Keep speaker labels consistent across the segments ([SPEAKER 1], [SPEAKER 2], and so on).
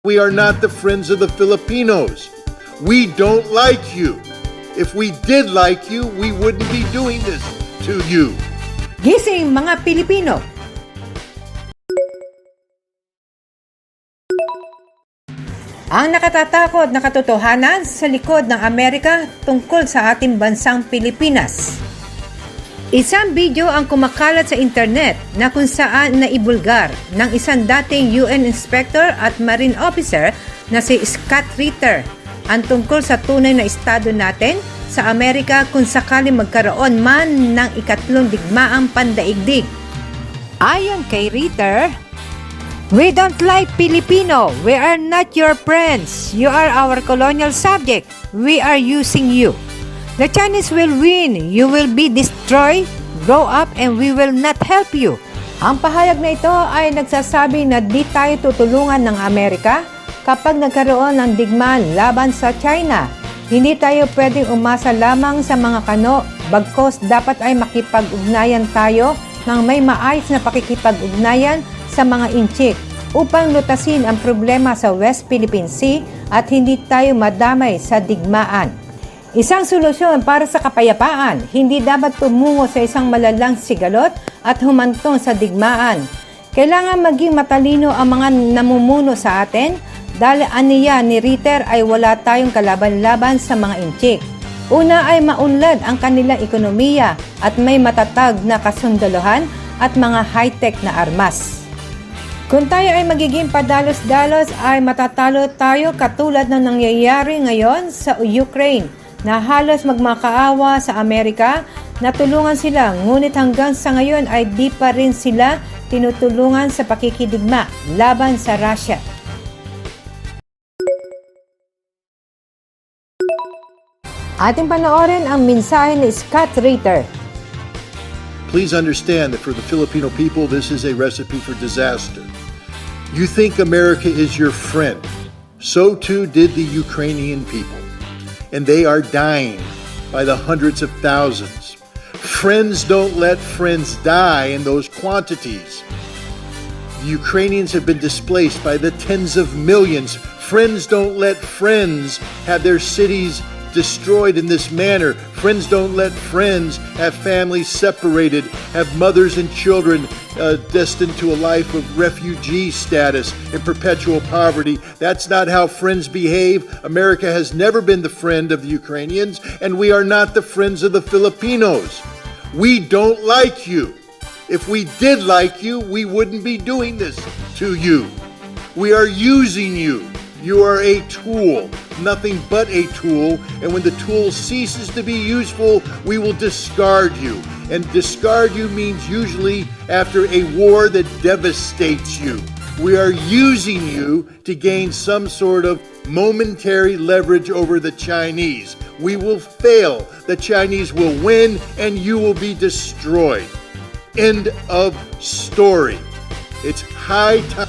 [SPEAKER 1] We are not the friends of the Filipinos. We don't like you. If we did like you, we wouldn't be doing this to you.
[SPEAKER 2] Gising mga Pilipino! Ang nakatatakot na katotohanan sa likod ng Amerika tungkol sa ating bansang Pilipinas. Isang video ang kumakalat sa internet na kung saan naibulgar ng isang dating UN Inspector at Marine Officer na si Scott Ritter ang tungkol sa tunay na estado natin sa Amerika kung sakali magkaroon man ng ikatlong digmaang pandaigdig. Ayon kay Ritter, We don't like Filipino. We are not your friends. You are our colonial subject. We are using you. The Chinese will win. You will be destroyed. Grow up and we will not help you. Ang pahayag na ito ay nagsasabi na di tayo tutulungan ng Amerika kapag nagkaroon ng digmaan laban sa China. Hindi tayo pwedeng umasa lamang sa mga kano, bagkos dapat ay makipag-ugnayan tayo ng may maayos na pakikipag-ugnayan sa mga inchik upang lutasin ang problema sa West Philippine Sea at hindi tayo madamay sa digmaan. Isang solusyon para sa kapayapaan, hindi dapat tumungo sa isang malalang sigalot at humantong sa digmaan. Kailangan maging matalino ang mga namumuno sa atin dahil aniya ni Ritter ay wala tayong kalaban-laban sa mga inchik. Una ay maunlad ang kanilang ekonomiya at may matatag na kasundalohan at mga high-tech na armas. Kung tayo ay magiging padalos-dalos ay matatalo tayo katulad ng nangyayari ngayon sa Ukraine na halos magmakaawa sa Amerika na tulungan sila ngunit hanggang sa ngayon ay di pa rin sila tinutulungan sa pakikidigma laban sa Russia. Ating panoorin ang mensahe ni Scott Ritter.
[SPEAKER 1] Please understand that for the Filipino people, this is a recipe for disaster. You think America is your friend. So too did the Ukrainian people. And they are dying by the hundreds of thousands. Friends don't let friends die in those quantities. The Ukrainians have been displaced by the tens of millions. Friends don't let friends have their cities destroyed in this manner. Friends don't let friends have families separated, have mothers and children uh, destined to a life of refugee status and perpetual poverty. That's not how friends behave. America has never been the friend of the Ukrainians, and we are not the friends of the Filipinos. We don't like you. If we did like you, we wouldn't be doing this to you. We are using you. You are a tool, nothing but a tool. And when the tool ceases to be useful, we will discard you. And discard you means usually after a war that devastates you. We are using you to gain some sort of momentary leverage over the Chinese. We will fail. The Chinese will win and you will be destroyed. End of story. It's high time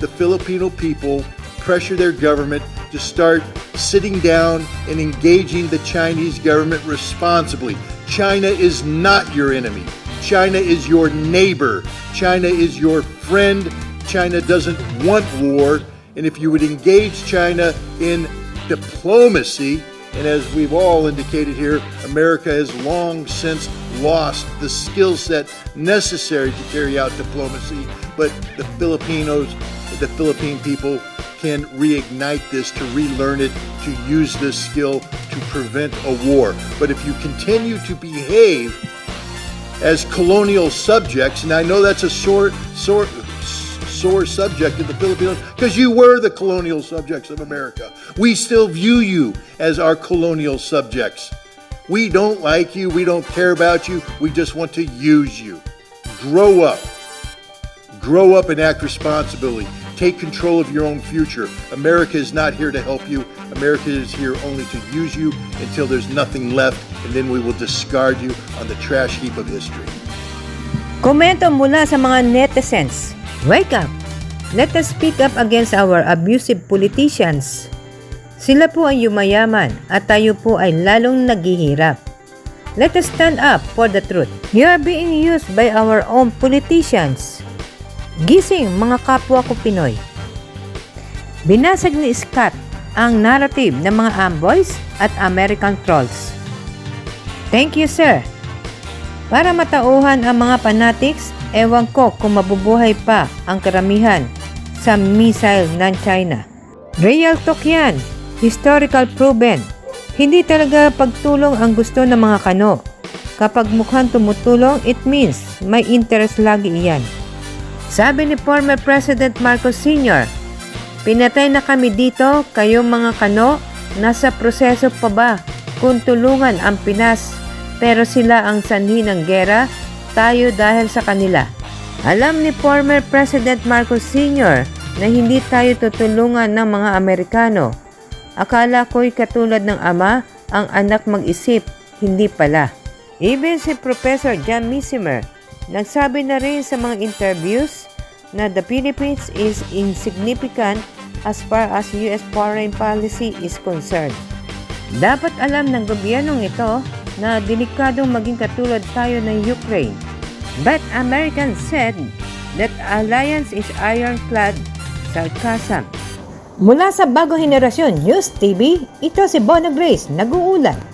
[SPEAKER 1] the Filipino people pressure their government to start sitting down and engaging the Chinese government responsibly. China is not your enemy. China is your neighbor. China is your friend. China doesn't want war. And if you would engage China in diplomacy, and as we've all indicated here, America has long since lost the skill set necessary to carry out diplomacy, but the Filipinos, the Philippine people can reignite this, to relearn it, to use this skill to prevent a war. But if you continue to behave as colonial subjects, and I know that's a sore, sore, sore subject in the Filipinos because you were the colonial subjects of America. We still view you as our colonial subjects. We don't like you, we don't care about you, we just want to use you. Grow up. Grow up and act responsibly. Take control of your own future. America is not here to help you. America is here only to use you until there's nothing left, and then we will discard you on the trash heap of history.
[SPEAKER 2] Komento mula sa mga netizens. Wake up! Let us speak up against our abusive politicians. Sila po ay yumayaman at tayo po ay lalong naghihirap. Let us stand up for the truth. You are being used by our own politicians. Gising mga kapwa ko Pinoy. Binasag ni Scott ang narrative ng mga amboys at American trolls. Thank you, sir. Para matauhan ang mga fanatics, ewan ko kung mabubuhay pa ang karamihan sa missile ng China. Real talk yan. Historical proven. Hindi talaga pagtulong ang gusto ng mga kano. Kapag mukhang tumutulong, it means may interest lagi iyan. Sabi ni former President Marcos Sr., Pinatay na kami dito, kayong mga kano, nasa proseso pa ba kung tulungan ang Pinas pero sila ang sanhi ng gera, tayo dahil sa kanila. Alam ni former President Marcos Sr. na hindi tayo tutulungan ng mga Amerikano. Akala ko'y katulad ng ama, ang anak mag-isip, hindi pala. Even si Professor John Missimer, nagsabi na rin sa mga interviews na the Philippines is insignificant as far as U.S. foreign policy is concerned. Dapat alam ng gobyernong ito na delikadong maging katulad tayo ng Ukraine. But Americans said that alliance is ironclad sarcasm. Mula sa Bagong Henerasyon News TV, ito si Bona Grace, nag-uulat.